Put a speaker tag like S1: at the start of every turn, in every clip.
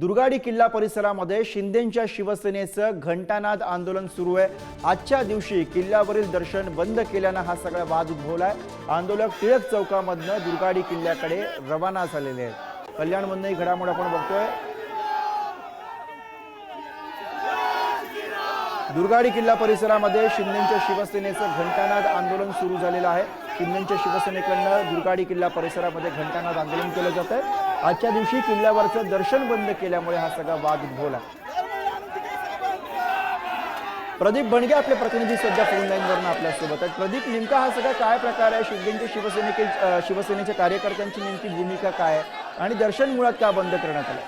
S1: दुर्गाडी किल्ला परिसरामध्ये शिंदेंच्या शिवसेनेचं घंटानाद आंदोलन सुरू आहे. आजच्या दिवशी किल्ल्यावरील दर्शन बंद केल्यानं हा सगळा वाद उद्भवलाय. आंदोलक टिळक चौकामधनं दुर्गाडी किल्ल्याकडे रवाना झालेले आहेत. कल्याणमधनंही घडामोड आपण बघतोय. दुर्गाडी किल्ला परिसरामध्ये शिंदेंच्या शिवसेनेचं घंटानाद आंदोलन सुरू झालेलं आहे. शिंदेंच्या शिवसेनेकडनं दुर्गाडी किल्ला परिसरामध्ये घंटानाद आंदोलन केलं जात आहे आजच्या दिवशी किल्ल्यावरचं दर्शन बंद केल्यामुळे हा सगळा वाद उद्भवला. प्रदीप बणगे आपले प्रतिनिधी सध्या फोन लाईनवरनं आपल्यासोबत आहेत. प्रदीप नेमका हा सगळा काय प्रकार आहे? शिंदेच्या शिवसेनेके अं, शिवसेनेच्या कार्यकर्त्यांची नेमकी भूमिका काय आहे? आणि दर्शन मुळात का बंद करण्यात आलं?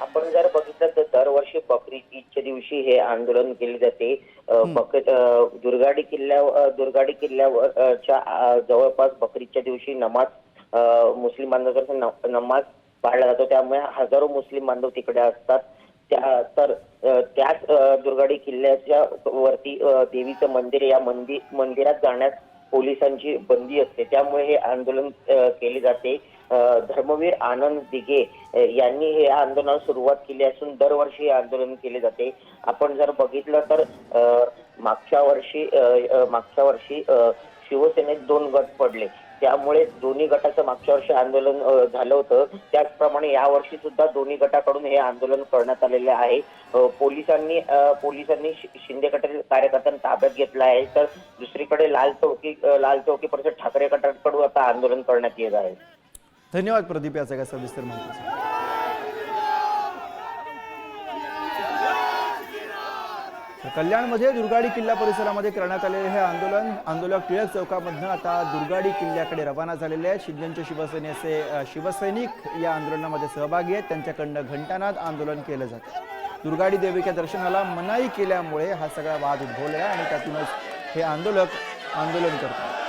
S2: आपण जर बघितलं तर दरवर्षी बकरी ईदच्या दिवशी हे आंदोलन केले जाते. अ, बक- अ, दुर्गाडी किल्ल्या दुर्गाडी किल्ल्यावर अ, च्या अ, जवळपास बकरीच्या दिवशी नमाज मुस्लिम बांधवांचा नमाज पाळला जातो. त्यामुळे हजारो मुस्लिम बांधव तिकडे असतात. त्या तर त्याच दुर्गाडी किल्ल्याच्या वरती देवीचं मंदिर या मंदिर मंदिरात जाण्यास पोलिसांची बंदी असते. त्यामुळे हे आंदोलन केले जाते. धर्मवीर आनंद दिघे यांनी हे आंदोलनाला सुरुवात केली असून दरवर्षी हे आंदोलन केले जाते. आपण जर बघितलं तर मागच्या वर्षी मागच्या वर्षी शिवसेनेत दोन गट पडले. त्यामुळे दोन्ही गटाचं मागच्या वर्षी आंदोलन झालं होतं. त्याचप्रमाणे या वर्षी सुद्धा दोन्ही गटाकडून हे आंदोलन करण्यात आलेले आहे. पोलिसांनी पोलिसांनी शिंदे गटातील कार्यकर्त्यांना ताब्यात घेतला आहे. तर दुसरीकडे लाल चौकी लाल चौकी परिषद ठाकरे गटाकडून आता आंदोलन करण्यात येत आहे.
S1: धन्यवाद प्रदीप याचा सविस्तर माहिती. कल्याणमध्ये दुर्गाडी किल्ला परिसरामध्ये करण्यात आलेले हे आंदोलन. आंदोलक टिळक चौकामधनं आता दुर्गाडी किल्ल्याकडे रवाना झालेले आहेत. शिंदेच्या शिवसेनेचे शिवसैनिक या आंदोलनामध्ये सहभागी आहेत. त्यांच्याकडनं घंटानाद आंदोलन केलं जातं. दुर्गाडी देवीच्या दर्शनाला मनाई केल्यामुळे हा सगळा वाद उद्भवला आहे आणि त्यातूनच हे आंदोलक आंदोलन करतात.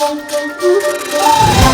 S3: Thank you.